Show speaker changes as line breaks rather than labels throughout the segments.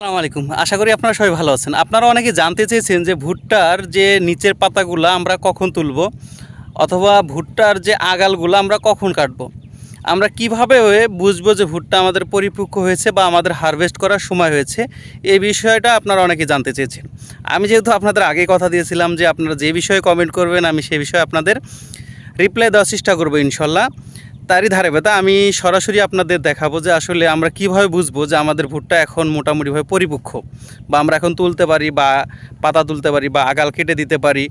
আসসালামু আলাইকুম। আশা করি আপনারা সবাই ভালো আছেন। আপনারা অনেকে জানতে চেয়েছেন যে ভুট্টার যে নিচের পাতাগুলো আমরা কখন তুলব অথবা ভুট্টার যে আগালগুলো আমরা কখন কাটবো। আমরা কীভাবে বুঝব যে ভুট্টা আমাদের পরিপক্ক হয়েছে বা আমাদের হারভেস্ট করার সময় হয়েছে এই বিষয়টা আপনারা অনেকে জানতে চেয়েছেন। আমি যেহেতু আপনাদের আগে কথা দিয়েছিলাম যে আপনারা যে বিষয়ে কমেন্ট করবেন, আমি সেই বিষয়ে আপনাদের রিপ্লাই দেওয়ার চেষ্টা করব ইনশাল্লাহ। তারই ধারে বেতা আমি সরাসরি আপনাদের দেখাবো যে আসলে আমরা কীভাবে বুঝব যে আমাদের ভুট্টা এখন মোটামুটিভাবে পরিপক্ষ বা আমরা এখন তুলতে পারি বা পাতা তুলতে পারি বা আগাল কেটে দিতে পারি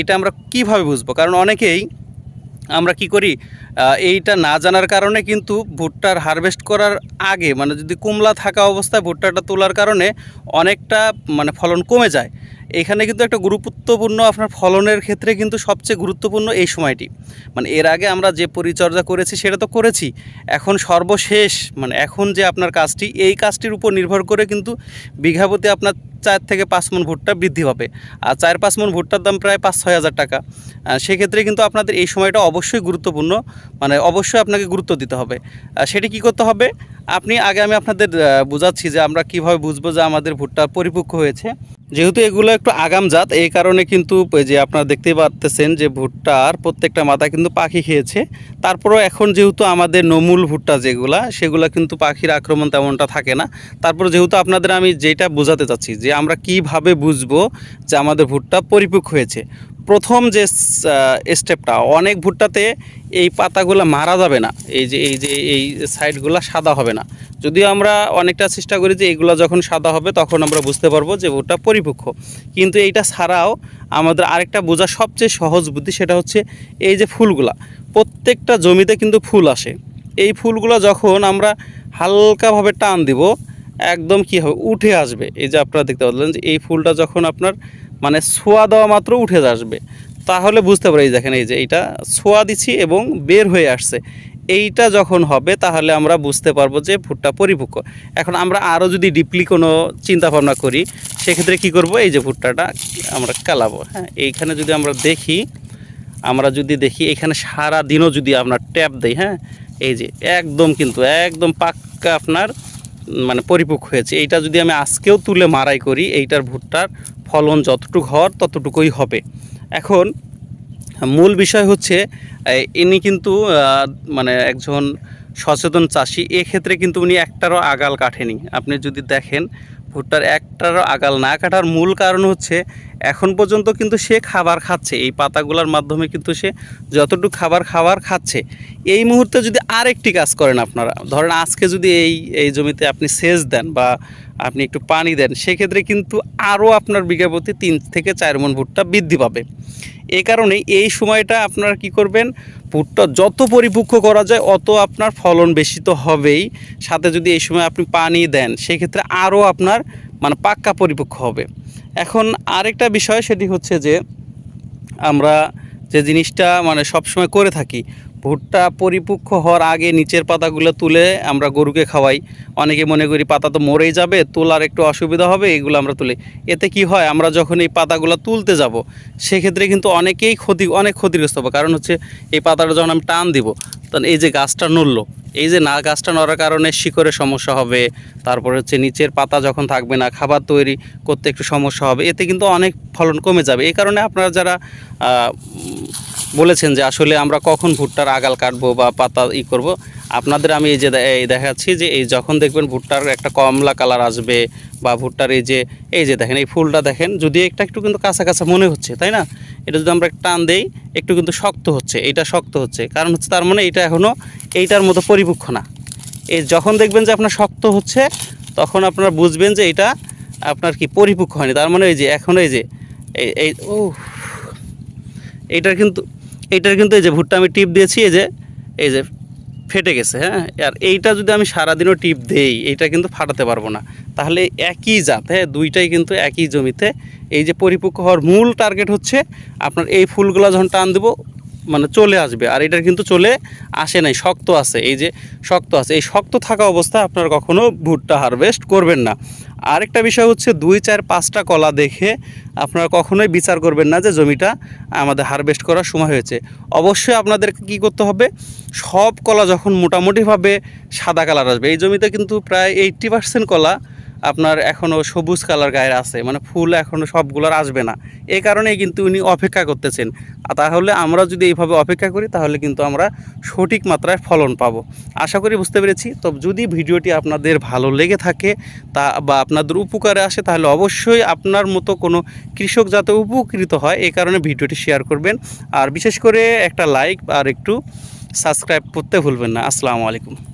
এটা আমরা কীভাবে বুঝব? কারণ অনেকেই আমরা কি করি এইটা না জানার কারণে কিন্তু ভুট্টার হারভেস্ট করার আগে মানে যদি কুমলা থাকা অবস্থায় ভুট্টাটা তোলার কারণে অনেকটা মানে ফলন কমে যায়। এখানে কিন্তু একটা গুরুত্বপূর্ণ আপনার ফলনের ক্ষেত্রে কিন্তু সবচেয়ে গুরুত্বপূর্ণ এই সময়টি। মানে এর আগে আমরা যে পরিচর্যা করেছি সেটা তো করেছি। এখন সর্বশেষ মানে এখন যে আপনার কাজটি, এই কাজটির উপর নির্ভর করে কিন্তু বিঘা প্রতি আপনার চার থেকে পাঁচ মন ভুট্টা বৃদ্ধি পাবে। আর চার পাঁচ মন ভুট্টার দাম প্রায় পাঁচ ছয় হাজার টাকা। সেক্ষেত্রে কিন্তু আপনাদের এই সময়টা অবশ্যই গুরুত্বপূর্ণ মানে অবশ্যই আপনাকে গুরুত্ব দিতে হবে। সেটি কি করতে হবে? আপনি, আগে আমি আপনাদের বোঝাচ্ছি যে আমরা কীভাবে বুঝব যে আমাদের ভুট্টা পরিপক্ক হয়েছে। যেহেতু এগুলো একটু আগাম জাত, এই কারণে কিন্তু যে আপনারা দেখতেই পারতেছেন যে ভুট্টার প্রত্যেকটা মাথা কিন্তু পাখি খেয়েছে। তারপরেও এখন যেহেতু আমাদের নমুল ভুট্টা যেগুলা, সেগুলো কিন্তু পাখির আক্রমণ তেমনটা থাকে না। তারপর যেহেতু আপনাদের আমি যেটা বোঝাতে চাচ্ছি যে আমরা কীভাবে বুঝব যে আমাদের ভুট্টা পরিপক্ক হয়েছে? প্রথম যে স্টেপটা অনেক ভুট্টাতে এই পাতাগুলো মারা যাবে না। এই যে এই যে, এই সাইডগুলো সাদা হবে না। যদিও আমরা অনেকটা চেষ্টা করি যে এগুলো যখন সাদা হবে তখন আমরা বুঝতে পারব যে ভুট্টা পরিপক্ক। কিন্তু এইটা ছাড়াও আমাদের আরেকটা বোঝা সবচেয়ে সহজ বুদ্ধি সেটা হচ্ছে এই যে ফুলগুলা। প্রত্যেকটা জমিতে কিন্তু ফুল আসে। এই ফুলগুলো যখন আমরা হালকাভাবে টান দিব, একদম কি হবে? উঠে আসবে। এই যে আপনারা দেখতে পাচ্ছেন যে এই ফুলটা যখন আপনার মানে ছোঁয়া দেওয়া মাত্র উঠে আসবে। তাহলে বুঝতে পারি দেখেন এই যে এইটা ছোঁয়া দিচ্ছি এবং বের হয়ে আসছে। এইটা যখন হবে তাহলে আমরা বুঝতে পারব যে ভুট্টা পরিপক্ক। এখন আমরা আরও যদি ডিপলি কোনো চিন্তা ভাবনা করি, সেক্ষেত্রে কি করব? এই যে ভুট্টাটা আমরা কালাবো। হ্যাঁ এইখানে যদি আমরা দেখি, আমরা যদি দেখি, এখানে সারা দিনও যদি আপনার ট্যাপ দেই হ্যাঁ এই যে একদম কিন্তু একদম পাক্কা আপনার মানে পরিপক্ক হয়েছে। এইটা যদি আমি আজকেও তুলে মারাই করি, এইটার ভুট্টার ফলন যতটুকু হওয়ার ততটুকুই হবে। এখন মূল বিষয় হচ্ছে ইনি কিন্তু মানে একজন সচেতন চাষি, এক্ষেত্রে কিন্তু উনি একটারও আগাল কাটেনি আপনি যদি দেখেন ভুট্টার একটারও আগাল না কাটার মূল কারণ হচ্ছে এখন পর্যন্ত কিন্তু সে খাবার খাচ্ছে। এই পাতাগুলোর মাধ্যমে কিন্তু সে যতটুকু খাবার খাবার খাচ্ছে। এই মুহূর্তে যদি আরেকটি কাজ করেন আপনারা, ধরেন আজকে যদি এই এই জমিতে আপনি সেচ দেন বা আপনি একটু পানি দেন, সেক্ষেত্রে কিন্তু আরও আপনার বিঘা প্রতি তিন থেকে চার মন ভুট্টা বৃদ্ধি পাবে। এই কারণে এই সময়টা আপনারা কি করবেন? ভুট্টা যত পরিপক্ক করা যায়, অত আপনার ফলন বেশি তো হবেই। সাথে যদি এই সময় আপনি পানি দেন, সেক্ষেত্রে আরও আপনার মানে পাক্কা পরিপক্ক হবে। এখন আরেকটা বিষয় সেটি হচ্ছে যে, আমরা যে জিনিসটা মানে সবসময় করে থাকি, ভুট্টা পরিপক্ক হওয়ার আগে নিচের পাতাগুলো তুলে আমরা গরুকে খাওয়াই। অনেকে মনে করি পাতা তো মরেই যাবে, তোলার একটু অসুবিধা হবে, এগুলো আমরা তুলি। এতে কি হয়, আমরা যখন এই পাতাগুলো তুলতে যাব, সেক্ষেত্রে কিন্তু অনেকেই ক্ষতি, অনেক ক্ষতিগ্রস্ত হবে। কারণ হচ্ছে এই পাতাটা যখন আমি টান দিব, তখন এই যে গাছটা নড়লো এই যে না গাছটা নড়ার কারণে শিকড়ে সমস্যা হবে, তারপর হচ্ছে নিচের পাতা যখন থাকবে না, খাবার তৈরি করতে একটু সমস্যা হবে, এতে কিন্তু অনেক ফলন কমে যাবে। এই কারণে আপনারা যারা বলেছেন যে আসলে আমরা কখন ভুট্টার আগাল কাটবো বা পাতা ই করব। আপনাদের আমি এই যে এই দেখাচ্ছি যে এই যখন দেখবেন ভুট্টার একটা কমলা কালার আসবে বা ভুট্টার এই যে এই যে দেখেন, এই ফুলটা দেখেন, যদি একটা একটু কিন্তু কাঁচা কাঁচা মনে হচ্ছে, তাই না? এটা যদি আমরা টান দেই, একটু কিন্তু শক্ত হচ্ছে এইটা শক্ত হচ্ছে। কারণ হচ্ছে তার মানে এটা এখনও এইটার মতো পরিপক্ক না। এই যখন দেখবেন যে আপনার শক্ত হচ্ছে, তখন আপনারা বুঝবেন যে এটা আপনার কি পরিপক্ক হয়নি। তার মানে এই যে, এখন এই যে, এই ও এইটার কিন্তু এইটার কিন্তু এই যে ভুট্টা আমি টিপ দিয়েছি, এই যে এই যে ফেটে গেছে হ্যাঁ? আর এইটা যদি আমি সারাদিনও টিপ দেই, এইটা কিন্তু ফাটাতে পারব না। তাহলে একই জাত হ্যাঁ? দুইটাই কিন্তু একই জমিতে। এই যে পরিপক্ক হওয়ার মূল টার্গেট হচ্ছে আপনার এই ফুলগুলো যখন টান দেবো মানে চলে আসবে। আর এটার কিন্তু চলে আসে নাই, শক্ত আছে। এই যে শক্ত আছে, এই শক্ত থাকা অবস্থায় আপনারা কখনো ভুট্টা হারভেস্ট করবেন না। আরেকটা বিষয় হচ্ছে, দুই, চার, পাঁচটা কলা দেখে আপনারা কখনোই বিচার করবেন না যে জমিটা আমাদের হারভেস্ট করার সময় হয়েছে। অবশ্যই আপনাদেরকে কী করতে হবে, সব কলা যখন মোটামুটিভাবে সাদা কালার আসবে, এই জমিতে কিন্তু প্রায় এইট্টি পার্সেন্ট কলা আপনার এখনও সবুজ কালার গায়ের আছে মানে ফুল এখনও সবগুলোর আসবে না। এই কারণেই কিন্তু উনি অপেক্ষা করতেছেন। তাহলে আমরা যদি এইভাবে অপেক্ষা করি, তাহলে কিন্তু আমরা সঠিক মাত্রায় ফলন পাবো। আশা করি বুঝতে পেরেছি। তো যদি ভিডিওটি আপনাদের ভালো লেগে থাকে, তা বা আপনাদের উপকারে আসে, তাহলে অবশ্যই আপনার মতো কোনো কৃষক যাতে উপকৃত হয় এই কারণে ভিডিওটি শেয়ার করবেন। আর বিশেষ করে একটা লাইক আর একটু সাবস্ক্রাইব করতে ভুলবেন না। আসসালামু আলাইকুম।